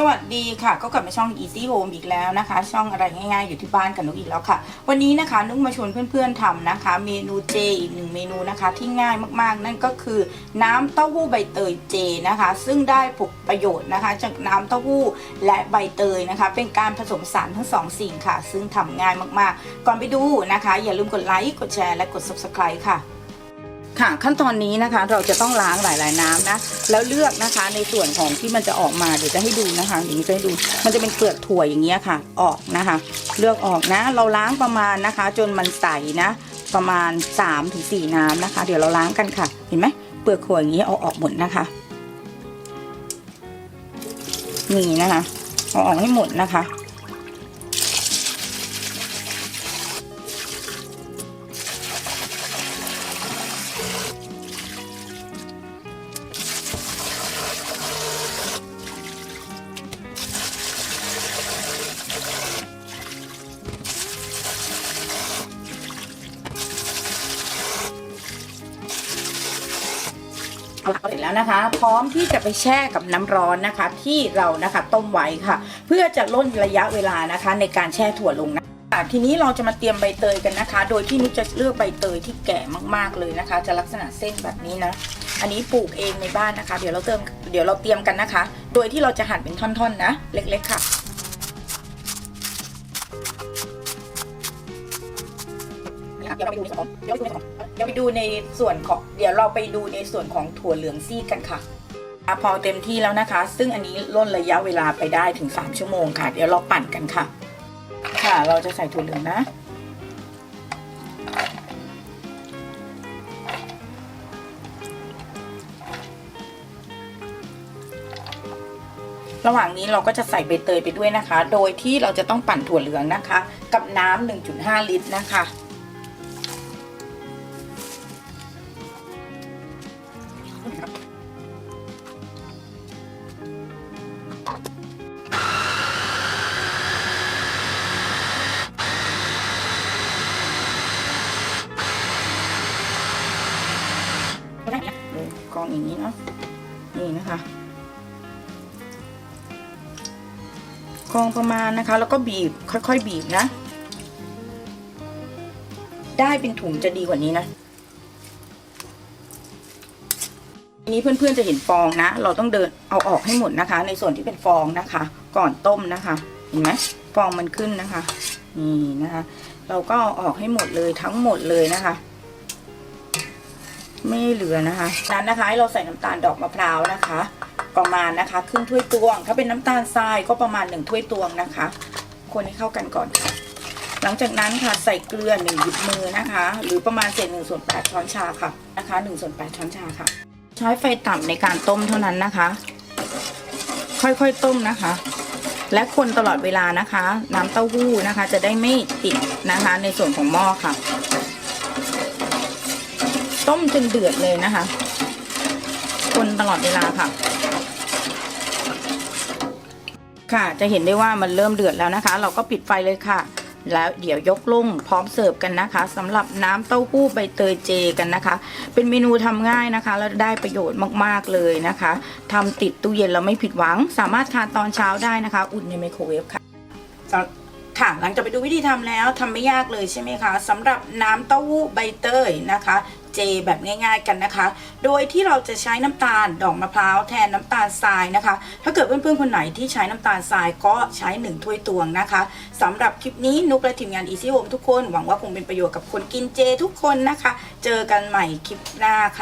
สวัสดีค่ะ ก็กลับมาช่อง Easy Home อีกแล้วนะคะ ช่องอะไรง่ายๆอยู่ที่บ้านกับนุกอีกแล้วค่ะ วันนี้นะคะนุกมาชวนเพื่อนๆทำนะคะ เมนูเจอีกหนึ่งเมนูนะคะที่ง่ายมากๆ นั่นก็คือน้ำเต้าหู้ใบเตยเจนะคะ ซึ่งได้ผลประโยชน์นะคะ จากน้ำเต้าหู้และใบเตยนะคะ เป็นการผสมสารทั้งสองสิ่งค่ะ ซึ่งทำง่ายมากๆ ก่อนไปดูนะคะ อย่าลืมกดไลค์กดแชร์และกด Subscribe ค่ะ ค่ะขั้นตอนนี้นะคะเราจะต้องล้างหลาย ๆน้ำนะแล้วเลือกนะคะในส่วนของที่มันจะออกมาเดี๋ยวจะให้ดูนะคะอย่างนี้จะให้ดู มันจะเป็นเปลือกถั่วอย่างเงี้ยค่ะ ออกนะคะ เลือกออกนะ เราล้างประมาณนะคะ จนมันใสนะ ประมาณ 3-4ถึงน้ำนะคะ เดี๋ยวเราล้างกันค่ะ เห็นไหมเปลือกถั่วอย่างนี้ยเอาออกหมดนะคะนี่นะคะเอาออกให้หมดนะคะ เอาเสร็จแล้วนะคะ พร้อมที่จะไปแช่กับน้ำร้อนนะคะ ที่เรานะคะต้มไว้ค่ะ เพื่อจะล่นระยะเวลานะคะ ในการแช่ถั่วลงนะคะทีนี้เราจะมาเตรียมใบเตยกันนะคะ โดยที่นุกจะเลือกใบเตยที่แก่มากๆเลยนะคะ จะลักษณะเส้นแบบนี้นะ อันนี้ปลูกเองในบ้านนะคะ เดี๋ยวเราเติมเดี๋ยวเราเตรียมกันนะคะ โดยที่เราจะหั่นเป็นท่อนๆนะ เล็กๆค่ะ เดี๋ยวเราไปดูในส่วนของเดี๋ยวไปดูในส่วนของเดี๋ยวเราไปดูในส่วนของถั่วเหลืองซีกกันค่ะอะพอเต็มที่แล้วนะคะ ซึ่งอันนี้ล่นระยะเวลาไปได้ถึง 3 ชั่วโมงค่ะ เดี๋ยวเราปั่นกันค่ะ ค่ะ เราจะใส่ถั่วเหลืองนะระหว่างนี้เราก็จะใส่ใบเตยไปด้วยนะคะ โดยที่เราจะต้องปั่นถั่วเหลืองนะคะ กับน้ำ1.5 ลิตรนะคะ องอย่างนี้เนาะนี่นะคะกองประมาณนะคะ แล้วก็บีบค่อยๆ บีบนะ ได้เป็นถุงจะดีกว่านี้นะทีนี้เพื่อนๆจะเห็นฟองนะ เราต้องเดินเอาออกให้หมดนะคะ ในส่วนที่เป็นฟองนะคะ ก่อนต้มนะคะ เห็นไหมฟองมันขึ้นนะคะนี่นะคะ เราก็เอาออกให้หมดเลยทั้งหมดเลยนะคะ ไม่เหลือนะคะนั้นนะคะให้เราใส่น้ำตาลดอกมะพร้าวนะคะ ประมาณนะคะครึ่งถ้วยตวง ถ้าเป็นน้ำตาลทรายก็ประมาณหนึ่งถ้วยตวงนะคะ คนให้เข้ากันก่อน หลังจากนั้นค่ะใส่เกลือหนึ่งหยิบมือนะคะ หรือประมาณเศษหนึ่งส่วนแปดช้อนชาค่ะนะคะหนึ่งส่วนแปดช้อนชาค่ะ ใช้ไฟต่ำในการต้มเท่านั้นนะคะ ค่อยๆต้มนะคะ และคนตลอดเวลานะคะ น้ำเต้าหู้นะคะ จะได้ไม่ติดนะคะในส่วนของหม้อค่ะ ต้มจนเดือดเลยนะคะ คนตลอดเวลาค่ะ ค่ะจะเห็นได้ว่ามันเริ่มเดือดแล้วนะคะ เราก็ปิดไฟเลยค่ะ แล้วเดี๋ยวยกลงพร้อมเสิร์ฟกันนะคะสำหรับน้ำเต้าหู้ใบเตยเจกันนะคะ เป็นเมนูทำง่ายนะคะ แล้วได้ประโยชน์มากๆเลยนะคะทำติดตู้เย็นเราไม่ผิดหวัง สามารถทานตอนเช้าได้นะคะ อุ่นในไมโครเวฟค่ะค่ะหลังจากไปดูวิธีทำแล้วทำไม่ยากเลยใช่ไหมคะสำหรับน้ำเต้าหู้ใบเตยนะคะ เจแบบง่ายๆกันนะคะ โดยที่เราจะใช้น้ำตาลดอกมะพร้าวแทนน้ำตาลทรายนะคะ ถ้าเกิดเพื่อนๆคนไหนที่ใช้น้ำตาลทรายก็ใช้1ถ้วยตวงนะคะสำหรับคลิปนี้นุกและทีมงานอีซี่โฮมทุกคนหวังว่าคงเป็นประโยชน์กับคนกินเจทุกคนนะคะ เจอกันใหม่คลิปหน้าค่ะ